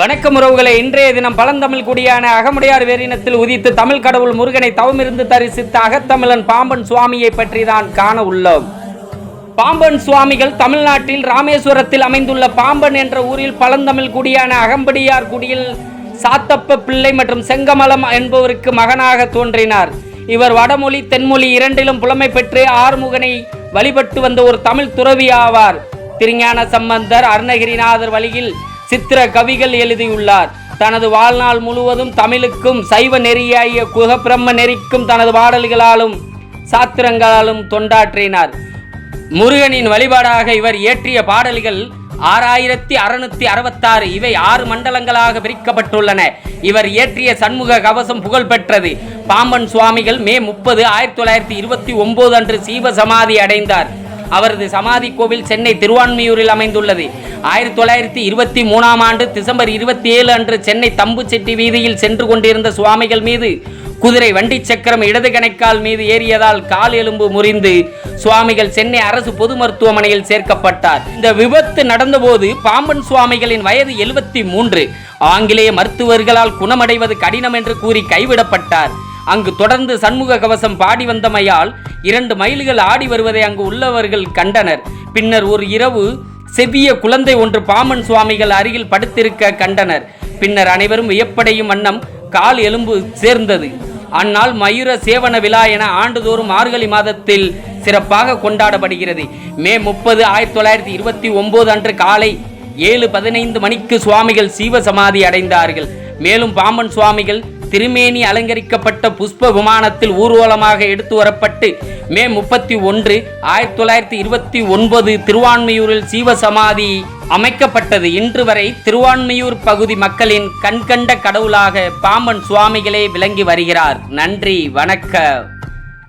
வணக்கம் உறவுகளை. இன்றைய தினம் பழந்தமிழ் குடியான அகமுடையார் வேரினத்தில் உதித்து தமிழ் கடவுள் முருகனை தவமிருந்து தரிசித்த அகத்தமிழன் பாம்பன் சுவாமியை பற்றி தான் காண உள்ளோம். பாம்பன் சுவாமிகள் தமிழ்நாட்டில் ராமேஸ்வரத்தில் அமைந்துள்ள பாம்பன் என்ற ஊரில் பழந்தமிழ் குடியான அகம்படியார் குடியில் சாத்தப்ப பிள்ளை மற்றும் செங்கமலம் என்பவருக்கு மகனாக தோன்றினார். இவர் வடமொழி தென்மொழி இரண்டிலும் புலமை பெற்று ஆறுமுகனை வழிபட்டு வந்த ஒரு தமிழ் துறவி ஆவார் திருஞான சம்பந்தர் அருணகிரிநாதர் வழியில் சித்திர கவிகள் எழுதியுள்ளார். தனது வாழ்நாள் முழுவதும் தமிழுக்கும் சைவ நெறியாகிய குகப்பிரம்ம நெறிக்கும் தனது பாடல்களாலும் சாத்திரங்களாலும் தொண்டாற்றினார். முருகனின் வழிபாடாக இவர் இயற்றிய பாடல்கள் ஆறாயிரத்தி அறுநூத்தி அறுபத்தாறு. இவை ஆறு மண்டலங்களாக பிரிக்கப்பட்டுள்ளன. இவர் இயற்றிய சண்முக கவசம் புகழ்பெற்றது. பாம்பன் சுவாமிகள் மே முப்பது ஆயிரத்தி தொள்ளாயிரத்தி இருபத்தி ஒன்பது அன்று சீவ சமாதி அடைந்தார். அவரது சமாதி கோவில் சென்னை திருவான்மியூரில் அமைந்துள்ளது. ஆயிரத்தி தொள்ளாயிரத்தி இருபத்தி மூணாம் ஆண்டு டிசம்பர் இருபத்தி ஏழு அன்று சென்னை தம்புச்செட்டி வீதியில் சென்று கொண்டிருந்த சுவாமிகள் மீது குதிரை வண்டி சக்கரம் இடது கணைக்கால் மீது ஏறியதால் கால் எலும்பு முறிந்து சுவாமிகள் சென்னை அரசு பொது மருத்துவமனையில் சேர்க்கப்பட்டார். இந்த விபத்து நடந்தபோது பாம்பன் சுவாமிகளின் வயது எழுபத்தி மூன்று. ஆங்கிலேய மருத்துவர்களால் குணமடைவது கடினம் என்று கூறி கைவிடப்பட்டார். அங்கு தொடர்ந்து சண்முக கவசம் பாடி வந்தமையால் இரண்டு மைல்கள் ஆடி வருவதை அங்கு உள்ளவர்கள் கண்டனர். பின்னர் ஒரு இரவு செவ்விய குழந்தை ஒன்று பாமன் சுவாமிகள் அருகில் படுத்திருக்க கண்டனர். பின்னர் அனைவரும் வியப்படையும் வண்ணம் கால் எலும்பு சேர்ந்தது. அந்நாள் மயூர சேவன விழா என ஆண்டுதோறும் மார்கழி மாதத்தில் சிறப்பாக கொண்டாடப்படுகிறது. மே முப்பது ஆயிரத்தி தொள்ளாயிரத்தி இருபத்தி ஒன்பது அன்று காலை ஏழு பதினைந்து மணிக்கு சுவாமிகள் சீவ சமாதி அடைந்தார்கள். மேலும் பாம்பன் சுவாமிகள் திருமேனி அலங்கரிக்கப்பட்ட புஷ்ப விமானத்தில் ஊர்வலமாக எடுத்து வரப்பட்டு மே முப்பத்தி ஒன்று ஆயிரத்தி தொள்ளாயிரத்தி இருபத்தி ஒன்பது திருவான்மையூரில் சீவசமாதி அமைக்கப்பட்டது. இன்று வரை திருவான்மையூர் பகுதி மக்களின் கண்கண்ட கடவுளாக பாம்பன் சுவாமிகளே விளங்கி வருகிறார். நன்றி வணக்கம்.